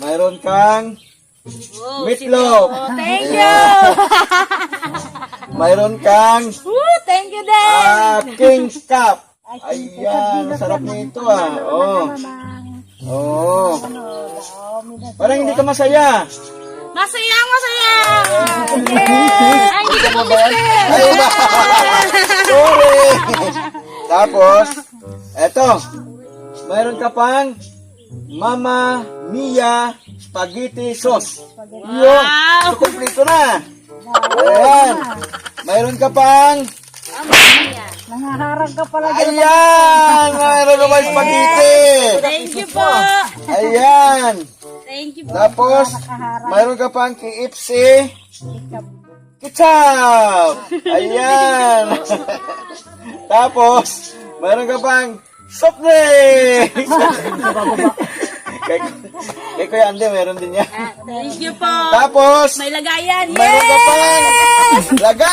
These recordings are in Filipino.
mayroon kang Oh, meatloaf. Oh, thank you. Mayroon kang Woo, thank you din. ah, King's Cup. Ayan, sarap nito ah. Oo. Oo. Parang hindi ka masaya. Masaya, masaya. Ay, hindi ka mo Ay, ba? Sorry. Tapos, eto. Mayroon ka pang Mama Mia Spaghetti Sauce. Yun. So, kompleto na. Ayan. Mayroon ka pang Nangaharang ka pala. Ayan! Mayroon ka pang spaghetti. Thank you po. Ayan. Thank you po. Tapos, mayroon ka pang KFC ketchup. Ayan. Tapos, mayroon ka pang soft drinks. kay, kay Kuya Andy, meron din yan. Ah, Thank you po. Tapos, May lagayan. mayroon ka.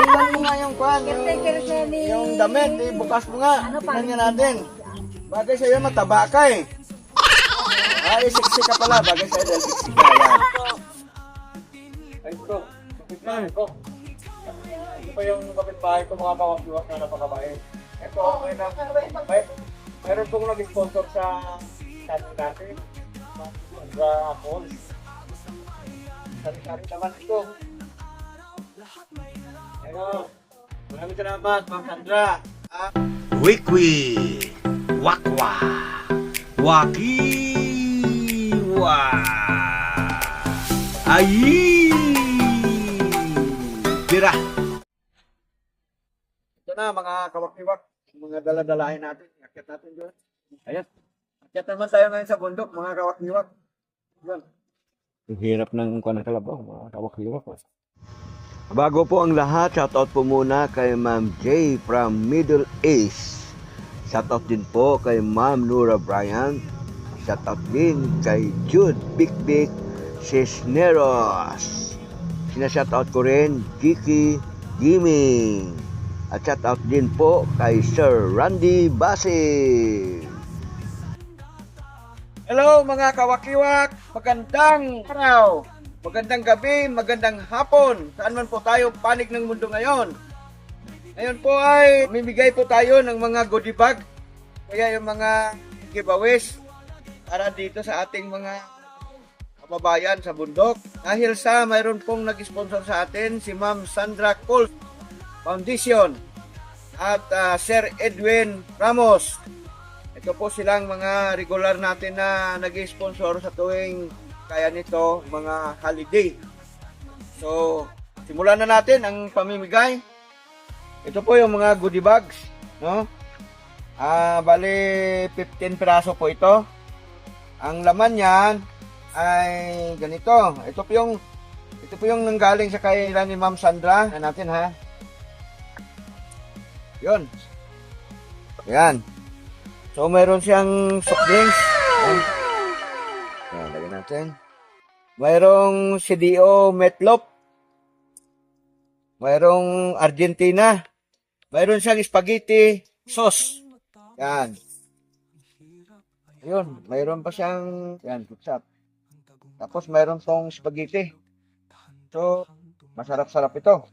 Iwan mo nga yung kwan, yung, yung damit, eh, bukas mo nga. Tingnan nga natin. Bagay sa'yo, mataba ka eh. Ay, sexy ka pala. Bagay sa'yo, dahil ka. Yan. Ay, ito. Kapitbahay ko. Pa yung kapitbahay ko, mga kawakiwak na napakabait. Ito, may na, may, mayroon pong nag-sponsor sa Sari-Sari. Sa Falls. Sari-Sari naman ito. Ano, maraming salamat, Ma'am Sandra. Ah, Wikwi, wakwa, wakiwa, ayi, tira. Na, mga kawakiwak. Mga daladalahin natin. Akit natin doon. Ayan. Akit naman tayo ngayon sa bundok, mga kawakiwak. Yan. Ang hirap ng kwan ng kalabaw, mga kawak-liwak. Bago po ang lahat, shoutout po muna kay Ma'am J from Middle East. Shoutout din po kay Ma'am Nura Bryant. Shoutout din kay Jude Big Big Cisneros. Sinashoutout ko rin Kiki Gaming. At shoutout din po kay Sir Randy Basig. Hello mga kawakiwak! Magandang araw! Magandang gabi, magandang hapon! Saan man po tayo panig ng mundo ngayon? Ngayon po ay mimigay po tayo ng mga goodie bag. Kaya yung mga giveaways para dito sa ating mga kababayan sa bundok. Dahil sa mayroon pong nag-sponsor sa atin si Ma'am Sandra Colt Foundation at ah, Sir Edwin Ramos. Ito po silang mga regular natin na nag sponsor sa tuwing kaya nito mga holiday. So, simulan na natin ang pamimigay. Ito po yung mga goodie bags, no? Ah, bali 15 piraso po ito. Ang laman niyan ay ganito. Ito po yung ito po yung nanggaling sa kailan ni Ma'am Sandra. Ano natin ha? 'Yon. Yan. So, mayroon siyang soft drinks. Yan. Yan, natin. Mayroong CDO Metlop. Mayroong Argentina. Mayroon siyang spaghetti sauce. Yan. Ayun, mayroon pa siyang, yan, kutsap. Tapos mayroon tong spaghetti. So, masarap-sarap ito.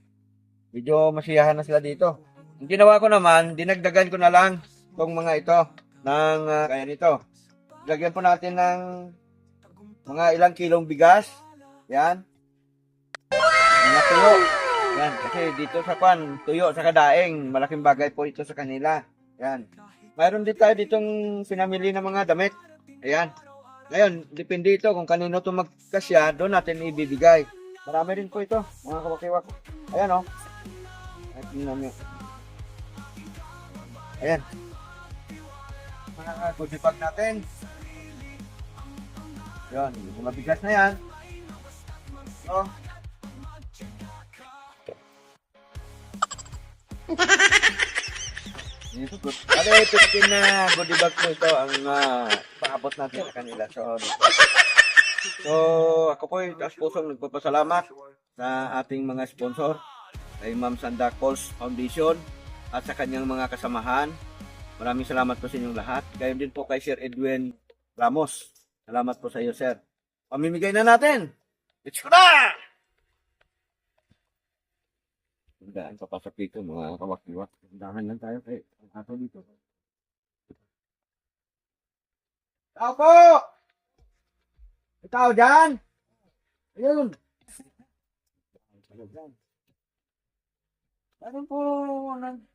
Medyo masiyahan na sila dito. Ginawa ko naman, dinagdagan ko na lang itong mga ito ng uh, kaya nito. Lagyan po natin ng mga ilang kilong bigas. Yan. Mga tuyo. Yan. Kasi dito sa kwan, tuyo sa kadaing. Malaking bagay po ito sa kanila. Yan. Mayroon din tayo ditong pinamili ng mga damit. Ayan. Ngayon, depende ito kung kanino ito magkasya, doon natin ibibigay. Marami rin po ito, mga kawakiwak. Ayan o. Oh. Nyo. Ayan. Mga goodie bag natin. Yan, yung mabigas na yan. So, Dito, good. Ano 15 na goodie bag po ito ang uh, paabot natin sa kanila. So, so ako po yung taas pusong nagpapasalamat sa ating mga sponsor kay Ma'am Sanda Calls Foundation at sa kanyang mga kasamahan Maraming salamat po sa inyong lahat. Gayon din po kay Sir Edwin Ramos. Salamat po sa iyo, Sir. Pamimigay na natin. Let's go na! Tandaan papasok dito, mga kawakiwak. Tandahan lang tayo kay ato dito. Tao po! Ikaw dyan! Ayun! Ano po, nang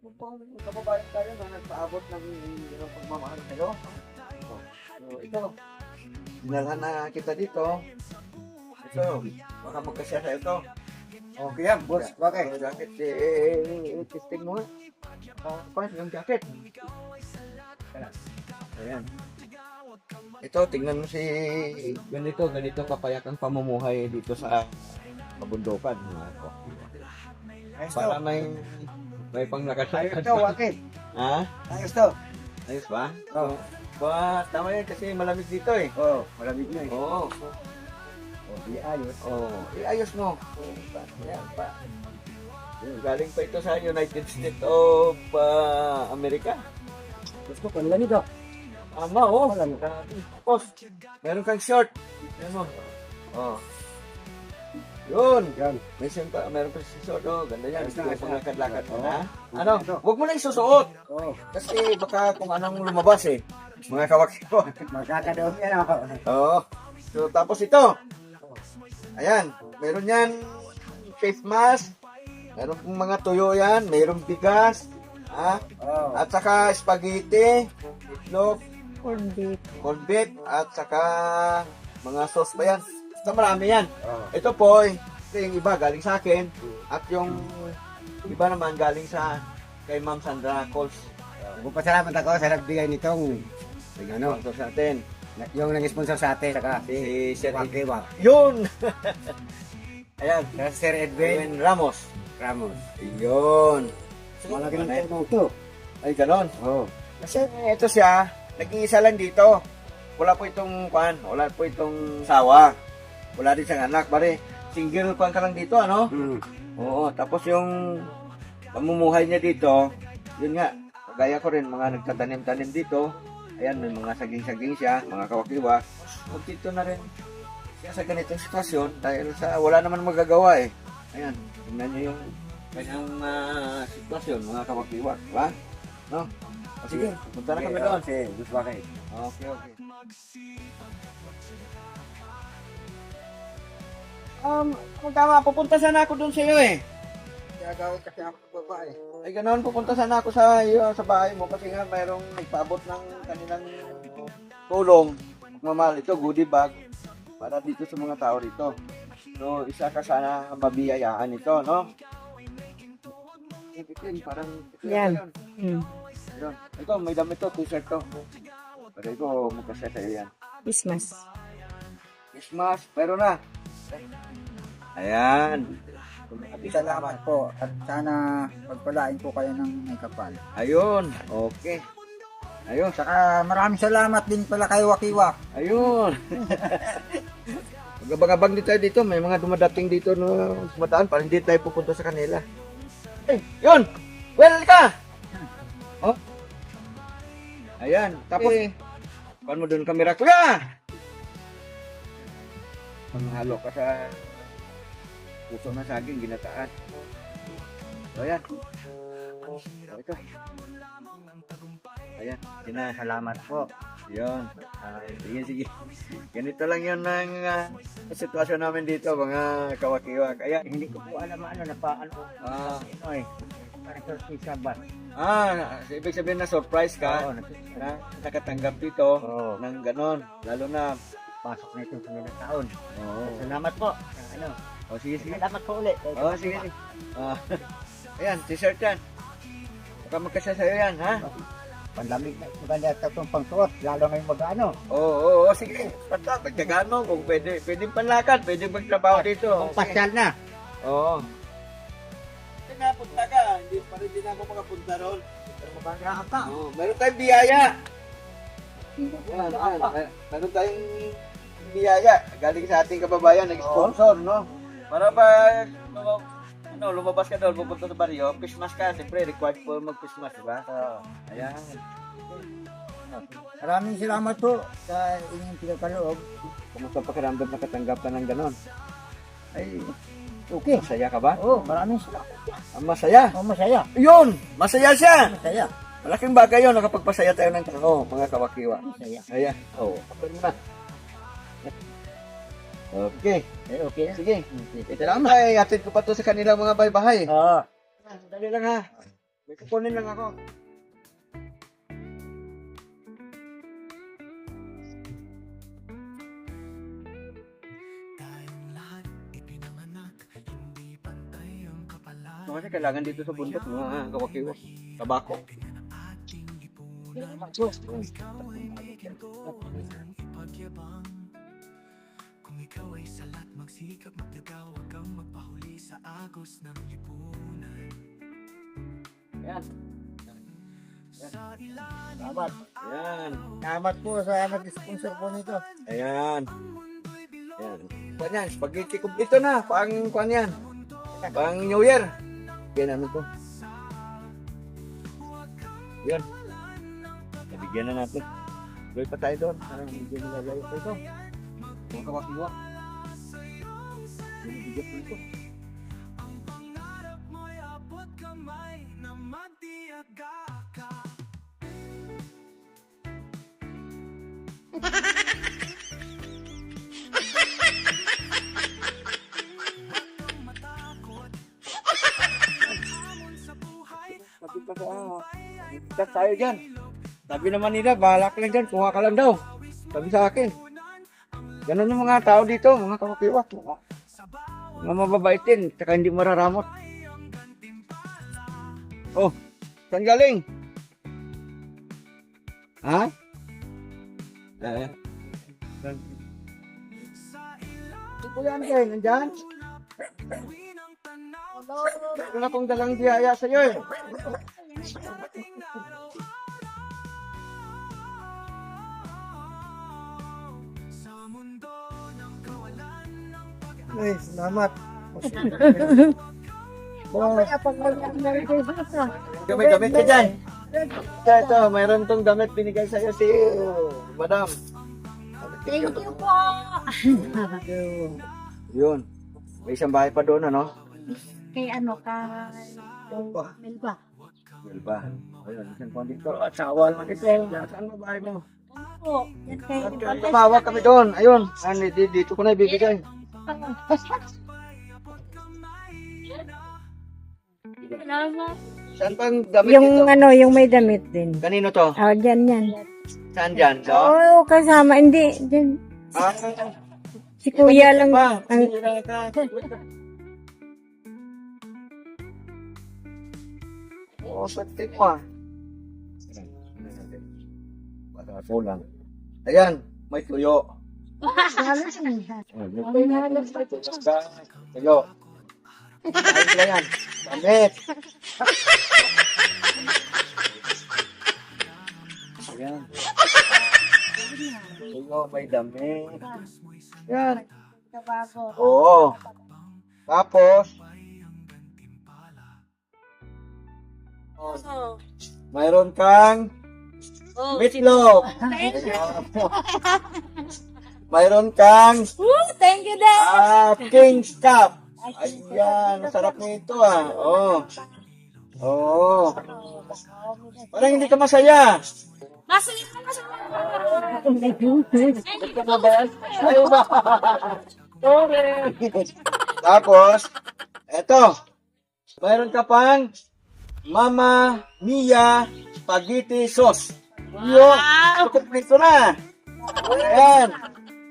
ano po, kababayan tayo na nagpaabot ng uh, pagmamahal sa'yo? Oh, So, ito, dinalhan na kita dito. Ito, baka magkasya sa ito. Okay yan, boss. Bakit? Ang jacket, eh, eh, testing mo nga. Ah, pa, yung jacket. Ayan. Ito, tingnan mo si... Ganito, ganito kapayak ang pamumuhay dito sa kabundukan. Para may may pang nakasakad. Ito, wakit. Ha? Ayos to. Ayos ba? Oo. Ba, tama yan kasi malamig dito eh. Oo, malamig na eh. Oo. Oh, di ayos. Oo. Iayos mo. Yan pa. Yun, Galing pa ito sa United States of ah, America. Gusto ko, lamig ako. Tama, oh. Malamig. Tapos, meron kang short. Yan mo. Oh. Yun. Yan. May pa, meron pa si. Oh, ganda yan. Sige, ayos na. lakad-lakad mo na. Ano? Huwag mo na isusuot. Oo. Kasi baka kung anong lumabas eh. Mga kawaki ko. Magkakadoon yan ako. Oo. So, tapos ito. Ayan. Meron yan face mask. Meron pong mga tuyo yan. Meron bigas. Ha? Oo. At saka spaghetti. Itlog. Corned beef. corned beef at saka mga sauce pa yan. Basta marami yan. Oo. Ito po, ito yung iba galing sa akin at yung iba naman galing sa kay Ma'am Sandra Coles. Magpasalamat ako sa nagbigay nitong ano, Sponsor sa atin. na- yung nag-sponsor sa atin, saka Si Sir Wak Wak. Yun! Ayan, Sa Sir Edwin Edwin Ramos. Ramos. Yun. Malaki ng tulong to. Ay, ganon. Oo. Kasi ito siya, nag-iisa lang dito. Wala po itong kwan, wala po itong sawa. Wala din siyang anak, pare. Single kwan ka lang dito, ano? Mm. Oo, tapos yung pamumuhay niya dito, yun nga, kagaya ko rin, mga nagtatanim-tanim dito, ayan, may mga saging-saging siya, mga kawakiwa. Huwag dito na rin siya sa ganitong sitwasyon, dahil sa wala naman magagawa eh. Ayan, tingnan niyo yung kanyang ah, sitwasyon, mga kawakiwa, di ba? No? O sige, punta na kami doon. Gusto ba kayo? Okay, okay. Um, kung tama, pupunta sana ako doon sa iyo eh. Gagawin kasi ako babae. Ay ganoon, pupunta sana ako sa iyo, sa bahay mo kasi nga mayroong nagpaabot ng kanilang tulong. Mamahal ito, goodie bag para dito sa mga tao rito. So, isa ka sana mabiyayaan ito, no? Ipitin, parang Yan. Hmm. Yun. Ito, may damit to, t-shirt to. Pero ito, magkasya sa'yo yan. Christmas. Christmas, pero na. Ayan. Salamat po at sana pagpalain po kayo ng may kapal. Ayun. Okay. Ayun. Saka maraming salamat din pala kay Wakiwak. Ayun. Magabang-abang din tayo dito. May mga dumadating dito no sumadaan para hindi tayo pupunta sa kanila. Ay, yun! Well ka! Oh. Ayan. Tapos, eh, kuhan mo doon kamera. Kuya! Panghalo ka sa puso na saging, ginataan. So, ayan. Oh, ito. Ayan. Sina, Salamat po. yun. Ah, sige, sige. Ganito lang yun ng ah, sitwasyon namin dito, mga kawakiwak. Kaya, Hindi ko po alam ano na pa ano. ah, surprise ba? ah, ibig sabihin na surprise ka Oo, na nakatanggap dito Oo. ng ganon. Lalo na, pasok na ito sa mga taon. oo. Salamat po. Ano? Oh, sige, sige. Salamat po ulit. Oh, sige, sige. Ah, ayan, t-shirt yan. Baka magkasya sa'yo yan, ha? Panlamig na maganda ito itong pangsuot. Lalo ngayon mag-ano. Oo, oo, oo, sige. Basta, pagkagaan mo kung pwede. Pwede panlakad, pwede magtrabaho dito. Kung pasyal na. Oo. Hindi na punta ka, hindi pa rin din ako makapunta roon. Pero mabanga ka. Oo, meron tayong biyaya. Meron tayong biyaya. Galing sa ating kababayan, nag-sponsor, no? Para pa, ano, ano, lumabas ka doon, pupunta sa baryo, Christmas ka, siyempre, required po mag-Christmas, di ba? Ayan. Maraming salamat po sa inyong pinagkaloob. Kumusta pakiramdam na katanggap ka ng ganon? Ay, okay. Masaya ka ba? Oo, maraming salamat. Ang masaya. Oh, masaya. Yun! Masaya siya! Masaya. Malaking bagay yun, nakapagpasaya tayo ng tao, mga kawakiwa. Masaya. Ayan. Oo. Oh, kapag na. Okay. Eh, okay na. Sige. Okay. Salamat. Ay, atid ko pa to sa kanilang mga bahay-bahay. Oo. Dali lang ha. May kukunin lang ako. So, kasi kailangan dito sa bundok mga kawakiwa. Tabako. Kung ikaw ay salat, magsikap, magdagaw Huwag kang magpahuli sa agos ng lipunan Ayan. Sa ilan Salamat. Ayan. Salamat po sa nag-sponsor po nito. Ayan. Ayan. Kuan yan, spaghetti kumplito na. Pang kuan yan. Pang New Year. Yan ano to. Yan. Nabigyan na natin. Gawin pa tayo doon. Parang medyo nilalayo pa ito. Mga kawakiwa. Binibigyan po ito. pangarap mo'y abot kamay Na magtiyaga ka Sabi pa sa Ikat tayo dyan. Sabi naman nila, bahala ka lang dyan. Kuha ka lang daw. Sabi sa akin. Ganun yung mga tao dito, mga kawakiwa. Mga, mga mababait din, tsaka hindi mararamot. Oh, saan galing? Ha? Eh. Ito yan, Ken. Nandyan? Meron akong dalang biyaya sa'yo eh. Ay, salamat. Mamaya pag Christmas na. May damit ka dyan. Ito, ito, mayroon tong damit binigay sa'yo si uh, Madam. Thank you po. Yun. May isang bahay pa doon, ano? Kay ano ka? Melba. Well ba? Ayun, isang kwan dito. At sawa naman ito. Saan mo bahay mo? Ano po? Yan kay At tumawag kami doon. Ayun. Ano, di- dito ko na ibibigay. Salamat. Saan pang damit Yung dito? ano, yung may damit din. Kanino to? Oh, dyan yan. Saan dyan? So? Oo, kasama. Hindi, dyan. Ah, Si kuya lang. pa. Ang. Oo, pati pa. Baka kulang. Ayan, may tuyo. Tuyo. Ayun na yan. Damit. Ayan. Tuyo, may damit. Yan. Kabago. Oo. Tapos, Oh. mayroon kang Oh. meatloaf. Thank you. mayroon kang Woo, Thank you, Dad. ah, King's Cup. Ayan, masarap nito ah. Oo. Oo. Parang hindi ka masaya. Masaya ka pa sa? Ayaw ba? Sorry. Tapos, eto. Mayroon ka pang Mama Mia Spaghetti Sauce. Yun. Kumpleto na. Ayan.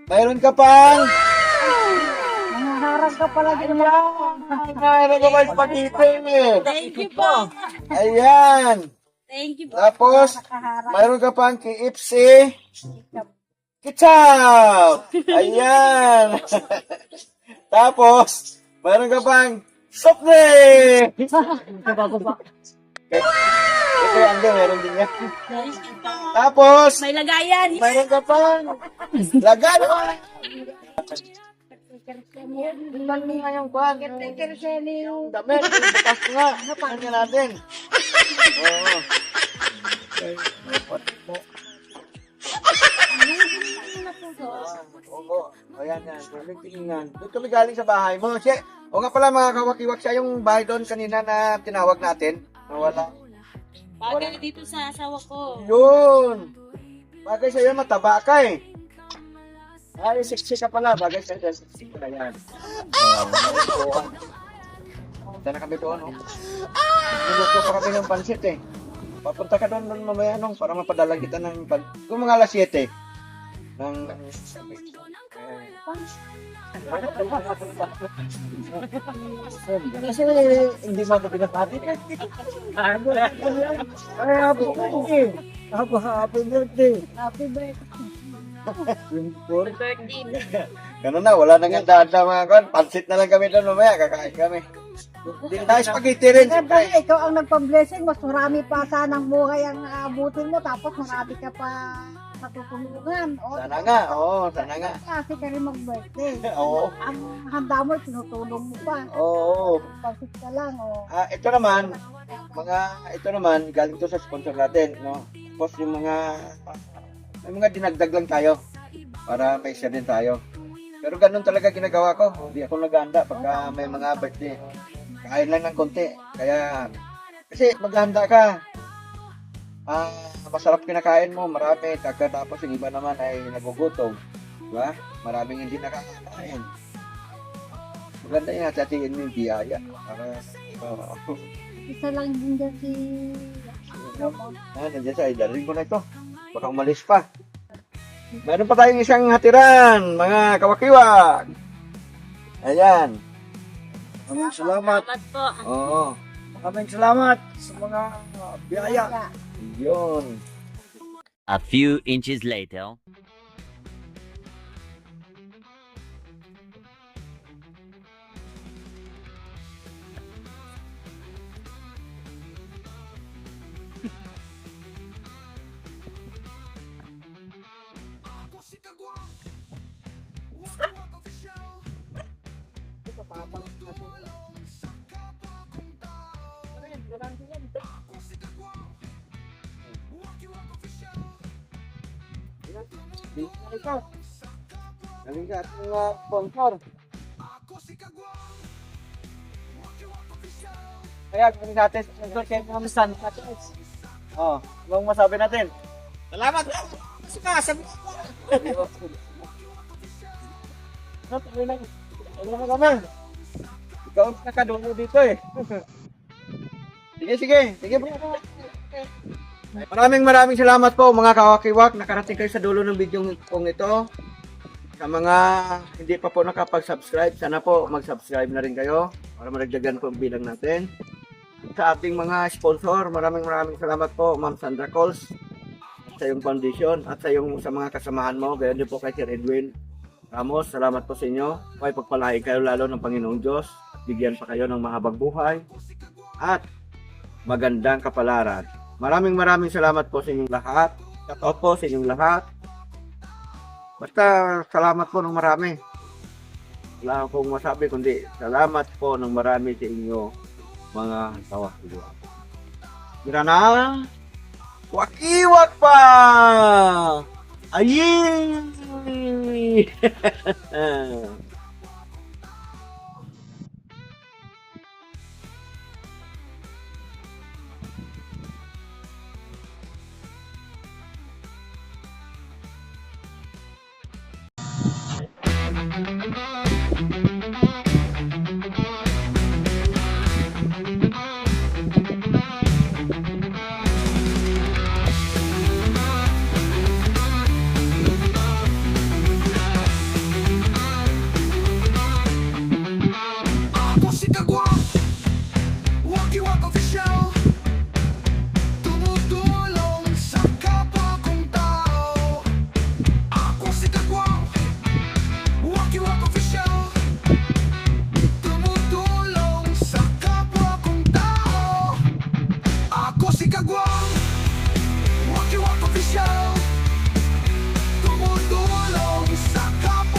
Mayroon ka pang Nangaharap ka pala din mo. Mayroon ka pang spaghetti. Thank you po. Ayan. Thank you po. Tapos, mayroon ka pang KFC ketchup. Ayan. Tapos, mayroon ka pang soft drink. Ito yung ando, meron din yan. Tapos, May lagayan. mayroon ka pang lagay. Tingnan mo nga yung kwan. Yung damit. Yung batas nga. Tingnan natin. Oo. Oo. Ayan yan. Galing tingnan. Doon kami galing sa bahay mo. Siya, o nga pala mga kawakiwak siya yung bahay doon kanina na tinawag natin. Nawala. Bagay dito sa asawa ko. Yun. Bagay sa'yo, mataba ka eh. Ay, siksi ka pala. Bagay sa'yo, siksi ka na yan. Punta na kami doon, oh. Niluto pa kami ng pansit eh. Papunta ka doon doon mamaya nung para mapadala kita ng pan... Kung mga alas 7 ng... Kasi hindi mo ito pinapati. Ay, happy birthday. Happy, happy birthday. Happy birthday. Ganun na, wala nang daan na mga kan. Pansit na lang kami doon mamaya, kakain kami. Hindi tayo spaghetti rin. Siyempre, ikaw ang nagpa-blessing, mas marami pa sanang buhay ang aabutin mo, tapos marami ka pa matutulungan. O, Sana nga, oo, sana nga. Kasi ka rin mag-birthday. Oo, Ang handa mo, tinutulong mo pa. oo. Pagsit ka lang, o. Ah, ito naman, mga, ito naman, galing to sa sponsor natin, no? Tapos yung mga, may mga dinagdag lang tayo para may share din tayo. Pero ganun talaga ginagawa ko. Hindi ako naghahanda pagka may mga birthday. Kain lang ng konti. Kaya, kasi maghahanda ka. Ah, masarap kinakain mo, marami. Pagkatapos yung iba naman ay nagugutom. Diba? Maraming hindi nakakain. Maganda yung hati-hatiin mo yung biyaya. Para, oo. Isa lang din dyan si... Ah, nandiyan siya. Idalhin ko na ito. Baka umalis pa. Meron pa tayong isang hatiran, mga kawakiwag. Ayan. Maraming salamat. Salamat po. Oo. Maraming salamat sa mga uh, biyaya. A few inches later. Ito. Galing ka at mga sponsor. Kaya kami natin sponsor kay mga San Oh, anong masabi natin? Salamat! Sumasabi Ano, tuloy lang. Tuloy na kami. Ikaw ang nakadulo dito eh. sige, sige. Sige bro. Maraming maraming salamat po mga kawakiwak. Nakarating kayo sa dulo ng video kong ito. Sa mga hindi pa po nakapag-subscribe, sana po mag-subscribe na rin kayo para maragdagan po ang bilang natin. Sa ating mga sponsor, maraming maraming salamat po Ma'am Sandra Coles sa iyong foundation at sa iyong sa mga kasamahan mo. Gayon din po kay Sir Edwin Ramos, salamat po sa inyo. Huwag pagpalain kayo lalo ng Panginoong Diyos. Bigyan pa kayo ng mahabang buhay at magandang kapalaran. Maraming maraming salamat po sa inyong lahat. Shout out po sa inyong lahat. Basta salamat po ng marami. Wala akong masabi kundi salamat po ng marami sa inyo mga kawakiwa. Tira na! Wakiwak pa! Ayy!